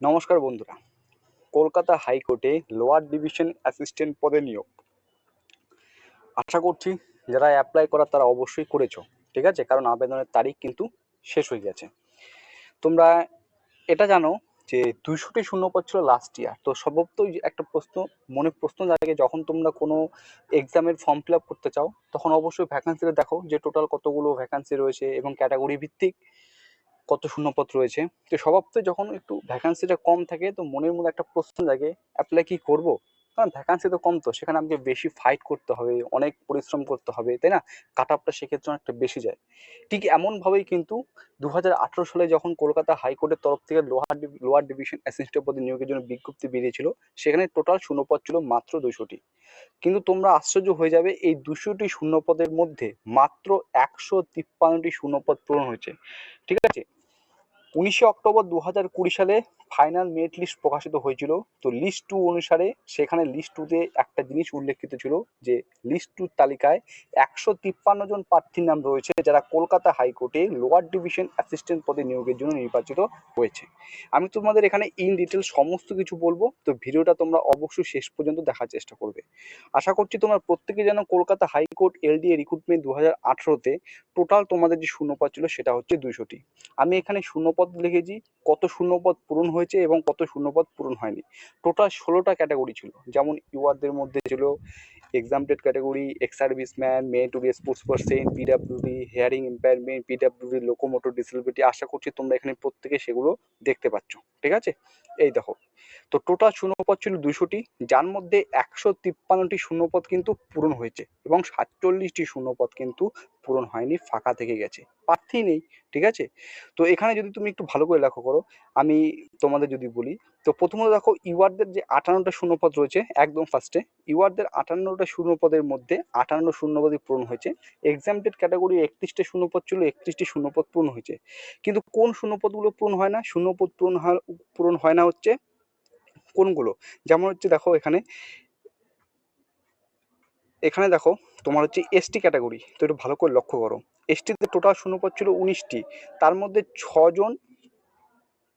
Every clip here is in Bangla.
নমস্কার বন্ধুরা। কলকাতা হাইকোর্টে লোয়ার ডিভিশন অ্যাসিস্ট্যান্ট পদে নিয়োগ। আশা করছি যারা অ্যাপ্লাই করার তারা অবশ্যই করেছ, ঠিক আছে? কারণ আবেদনের তারিখ কিন্তু শেষ হয়ে গেছে। তোমরা এটা জানো যে দুইশোটি শূন্যপদ ছিল লাস্ট ইয়ার তো স্বভাবতই একটা প্রশ্ন, মনে প্রশ্ন জাগে, যখন তোমরা কোনো এক্সামের ফর্ম ফিল আপ করতে চাও, তখন অবশ্যই ভ্যাকান্সিটা দেখো যে টোটাল কতগুলো ভ্যাকান্সি রয়েছে এবং ক্যাটাগরি ভিত্তিক। কত শূন্যপদ রয়েছে। তো স্বভাবতই যখন একটু ভ্যাকান্সিটা কম থাকে, তো মনের মধ্যে একটা প্রশ্ন জাগে অ্যাপ্লাই কি করব? কারণ ভ্যাকান্সি তো কম তো, সেখানে আমাকে বেশি ফাইট করতে হবে, অনেক পরিশ্রম করতে হবে, তাই না? কাট আপটা সেক্ষেত্রে অনেকটা বেশি যায়। ঠিক এমনভাবেই কিন্তু দু সালে যখন কলকাতা হাইকোর্টের তরফ থেকে লোহার লোয়ার ডিভিশন অ্যাসিস্ট্যান্ট পদে নিয়োগের জন্য বিজ্ঞপ্তি বেরিয়েছিল, সেখানে টোটাল শূন্যপদ ছিল মাত্র দুশোটি। কিন্তু তোমরা আশ্চর্য হয়ে যাবে, এই দুশোটি শূন্যপদের মধ্যে মাত্র একশো তিপ্পান্নটি শূন্যপদ পূরণ হয়েছে। ঠিক আছে? উনিশে অক্টোবর দু হাজার কুড়ি সালে ফাইনাল মেরিট লিস্ট প্রকাশিত হয়েছিল। তো লিস্ট টু অনুসারে সেখানে লিস্ট টুতে একটা জিনিস উল্লেখিত ছিল যে লিস্ট টুর তালিকায় একশো তিপ্পান্ন জন প্রার্থীর নাম রয়েছে যারা কলকাতা হাইকোর্টে লোয়ার ডিভিশন অ্যাসিস্ট্যান্ট পদে নিয়োগের জন্য নির্বাচিত হয়েছে। আমি তোমাদের এখানে ইন ডিটেল সমস্ত কিছু বলব, তো ভিডিওটা তোমরা অবশ্যই শেষ পর্যন্ত দেখার চেষ্টা করবে। আশা করছি তোমরা প্রত্যেকে যেন কলকাতা হাইকোর্ট এলডিএ রিক্রুটমেন্ট দু হাজার আঠেরোতে টোটাল তোমাদের যে শূন্যপদ ছিল সেটা হচ্ছে দুইশোটি। আমি এখানে শূন্যপদ লিখেছি, কত শূন্যপদ পূরণ হয়েছে এবং কত শূন্যপদ পূরণ হয়নি। টোটাল ষোলোটা ক্যাটাগরি ছিল, যেমন ইউআরদের মধ্যে ছিল exempted category ex serviceman B sports person PWD hearing impairment PWD locomotor disability আশা করছি তোমরা এখানে প্রত্যেকে সেগুলো দেখতে পাচ্ছ, ঠিক আছে? এই দেখো, তো টোটাল শূন্যপদ ছিল দুশোটি যার মধ্যে একশো তিপ্পান্নটি শূন্যপদ কিন্তু পূরণ হয়েছে এবং সাতচল্লিশটি শূন্যপদ কিন্তু পূরণ হয়নি, ফাঁকা থেকে গেছে, প্রার্থী নেই, ঠিক আছে? তো এখানে যদি তুমি একটু ভালো করে লক্ষ্য করো আমি তোমাদের যদি বলি, তো প্রথমত দেখো, ইউআরদের যে আটান্নটা শূন্যপদ রয়েছে একদম ফার্স্টে ইউআরদের আটান্নটা শূন্যপদের মধ্যে আটান্ন শূন্যপদই পূরণ হয়েছে। এক্সামটেড ক্যাটাগরি একত্রিশটা শূন্যপদ ছিল, একত্রিশটি শূন্যপদ পূরণ হয়েছে। কিন্তু কোন শূন্যপদগুলো পূরণ হয় না? শূন্যপদ পূরণ হয় পূরণ হয় না হচ্ছে কোনগুলো? যেমন হচ্ছে দেখো এখানে এখানে দেখো তোমার হচ্ছে এসটি ক্যাটাগরি তো একটু ভালো করে লক্ষ্য করো। এসটিতে টোটাল শূন্যপদ ছিল উনিশটি, তার মধ্যে ছজন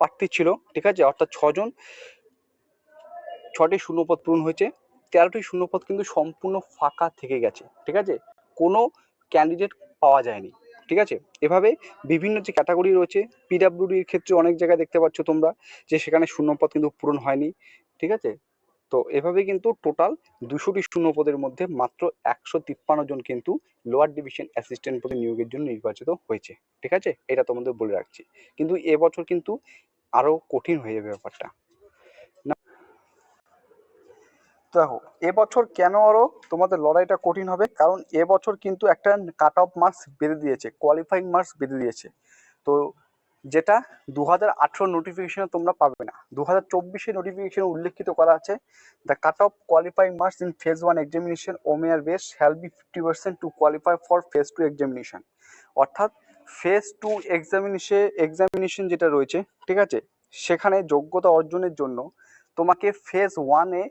প্রার্থী ছিল, ঠিক আছে? অর্থাৎ ছজন, ছটি শূন্যপদ পূরণ হয়েছে। তেরোটি শূন্যপদ কিন্তু সম্পূর্ণ ফাঁকা থেকে গেছে, ঠিক আছে? কোনো ক্যান্ডিডেট পাওয়া যায়নি, ঠিক আছে? এভাবে বিভিন্ন যে ক্যাটাগরি রয়েছে পিডাব্লিউডির ক্ষেত্রে অনেক জায়গায় দেখতে পাচ্ছ তোমরা যে সেখানে শূন্যপদ কিন্তু পূরণ হয়নি, ঠিক আছে? তো এভাবে কিন্তু টোটাল দুশোটি শূন্যপদের মধ্যে মাত্র একশো তিপ্পান্ন জন কিন্তু লোয়ার ডিভিশন অ্যাসিস্ট্যান্ট পদে নিয়োগের জন্য নির্বাচিত হয়েছে, ঠিক আছে? এটা তোমাদের বলে রাখছি। কিন্তু এবছর কিন্তু আরও কঠিন হয়ে যাবে ব্যাপারটা। দেখো, এবছর কেন আরও তোমাদের লড়াইটা কঠিন হবে? কারণ এবছর কিন্তু একটা কাট অফ মার্কস বেঁধে দিয়েছে কোয়ালিফাইং মার্কস বেঁধে দিয়েছে। তো যেটা দু হাজার আঠেরো নোটিফিকেশনে তোমরা পাবে না। দু হাজার চব্বিশে নোটিফিকেশনে উল্লেখিত করা আছে the cut off qualifying marks in phase one examination whereas shall be fifty percent to qualify for phase two examination অর্থাৎ ফেজ টু এক্সামিনেশে এক্সামিনেশন যেটা রয়েছে, ঠিক আছে? সেখানে যোগ্যতা অর্জনের জন্য তোমাকে ফেজ ওয়ানে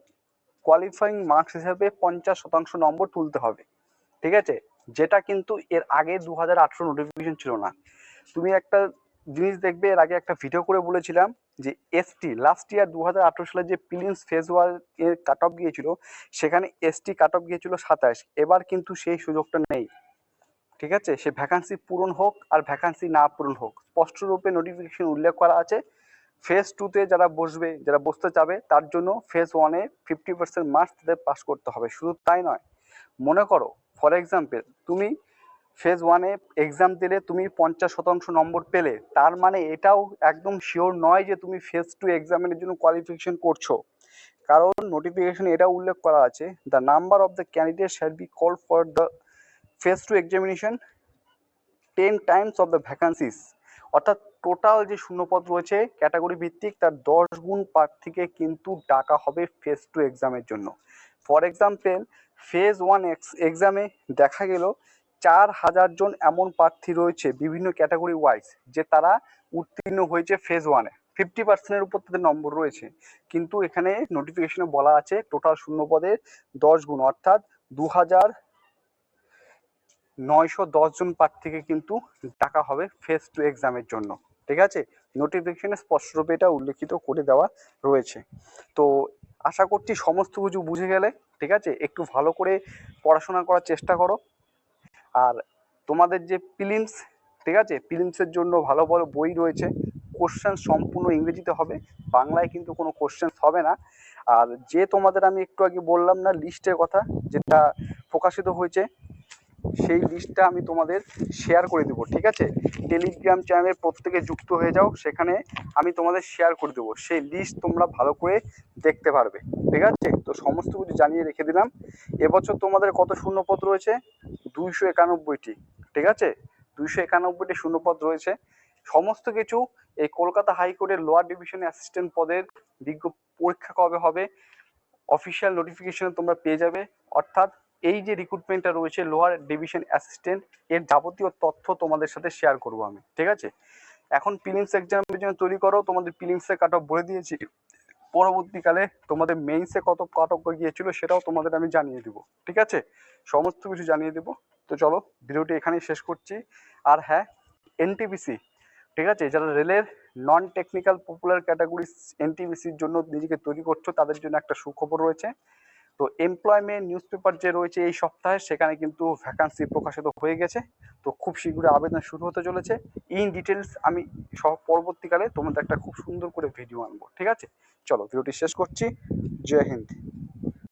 কোয়ালিফাইং মার্কস হিসাবে পঞ্চাশ শতাংশ নম্বর তুলতে হবে, ঠিক আছে? যেটা কিন্তু এর আগে দু হাজার আঠেরো নোটিফিকেশন ছিল না। তুমি একটা জিনিস দেখবে, এর আগে একটা ভিডিও করে বলেছিলাম যে এসটি লাস্ট ইয়ার দু হাজার আঠেরো সালে যে প্রিলিমস ফেজ ওয়ানের কাট অফ গিয়েছিল, সেখানে এসটি কাট অফ গিয়েছিল সাতাশ। এবার কিন্তু সেই সুযোগটা নেই। ঠিক আছে? সে ভ্যাকান্সি পূরণ হোক আর ভ্যাকান্সি না পূরণ হোক। স্পষ্টরূপে নোটিফিকেশন উল্লেখ করা আছে। ফেজ টুতে যারা বসবে, যারা বসতে চাবে, তার জন্য ফেজ ওয়ানে ফিফটি পার্সেন্ট মার্কস তাদের পাস করতে হবে। শুধু তাই নয়, মনে করো ফর এক্সাম্পল তুমি ফেজ ওয়ানে এক্সাম দিলে তুমি পঞ্চাশ শতাংশ নম্বর পেলে, তার মানে এটাও একদম শিওর নয় যে তুমি ফেজ টু এক্সামের জন্য কোয়ালিফিকেশন করছ। কারণ নোটিফিকেশন এটা উল্লেখ করা আছে the number of the candidate shall be call for the phase two examination ten times of the vacancies অর্থাৎ টোটাল যে শূন্যপদ রয়েছে ক্যাটাগরি ভিত্তিক তার দশ গুণ প্রার্থীকে কিন্তু ডাকা হবে ফেজ টু এক্সামের জন্য। ফর এক্সাম্পল ফেজ ওয়ান এক্সামে দেখা গেল চার হাজার জন এমন প্রার্থী রয়েছে বিভিন্ন ক্যাটাগরি ওয়াইজ যে তারা উত্তীর্ণ হয়েছে ফেজ ওয়ানে ফিফটি পার্সেন্টের উপর তাদের নম্বর রয়েছে। কিন্তু এখানে নোটিফিকেশনে বলা আছে টোটাল শূন্য শূন্যপদের দশ গুণ, অর্থাৎ দু হাজার নয়শো দশ জন প্রার্থীকে কিন্তু ডাকা হবে ফেজ টু এক্সামের জন্য। ঠিক আছে? নোটিফিকেশনে স্পষ্টরূপে এটা উল্লেখিত করে দেওয়া রয়েছে। তো আশা করছি সমস্ত কিছু বুঝে গেলে, ঠিক আছে? একটু ভালো করে পড়াশোনা করার চেষ্টা করো। আর তোমাদের যে প্রিলিমস ঠিক আছে? প্রিলিমসের জন্য ভালো ভালো বই রয়েছে। কোশ্চেন সম্পূর্ণ ইংরেজিতে হবে। বাংলায় কিন্তু কোনো কোশ্চেন্স হবে না। আর যে তোমাদের আমি একটু আগে বললাম না লিস্টের কথা, যেটা প্রকাশিত হয়েছে সেই লিস্টটা আমি তোমাদের শেয়ার করে দেবো, ঠিক আছে? টেলিগ্রাম চ্যানেলে প্রত্যেকে যুক্ত হয়ে যাও, সেখানে আমি তোমাদের শেয়ার করে দেবো। সেই লিস্ট তোমরা ভালো করে দেখতে পারবে, ঠিক আছে? তো সমস্ত কিছু জানিয়ে রেখে দিলাম। এবছর তোমাদের কত শূন্যপদ রয়েছে? দুইশো একানব্বইটি, ঠিক আছে? দুইশো একানব্বইটি শূন্যপদ রয়েছে। সমস্ত কিছু এই কলকাতা হাইকোর্টের লোয়ার ডিভিশনে অ্যাসিস্ট্যান্ট পদের বিজ্ঞ, পরীক্ষা কবে হবে? অফিসিয়াল নোটিফিকেশনে তোমরা পেয়ে যাবে। অর্থাৎ এই যে রিক্রুটমেন্টটা রয়েছে লোয়ার ডিভিশন অ্যাসিস্ট্যান্ট এর যাবতীয় তথ্য তোমাদের সাথে শেয়ার করব আমি, ঠিক আছে? এখন প্রিলিমস এক্সামের জন্য তৈরি করো, তোমাদের প্রিলিমসে কাট অফ বলে দিয়েছি। পরবর্তীকালে তোমাদের মেইনসে কত কাট অফ গিয়েছিল সেটাও তোমাদের আমি জানিয়ে দেবো, ঠিক আছে? সমস্ত কিছু জানিয়ে দেবো। তো চলো, ভিডিওটি এখানেই শেষ করছি। আর হ্যাঁ এনটিপিসি ঠিক আছে? যারা রেলের নন টেকনিক্যাল পপুলার ক্যাটাগরি এনটিপিসির জন্য নিজেকে তৈরি করছ, তাদের জন্য একটা সুখবর রয়েছে। তো এমপ্লয়মেন্ট নিউজ পেপার যে রয়েছে এই সপ্তাহে, সেখানে কিন্তু ভ্যাকান্সি প্রকাশিত হয়ে গেছে। তো খুব শীঘ্রই আবেদন শুরু হতে চলেছে। ইন ডিটেলস আমি সব পরবর্তীকালে তোমাদের একটা খুব সুন্দর করে ভিডিও আনব, ঠিক আছে? চলো ভিডিওটি শেষ করছি। জয় হিন্দ।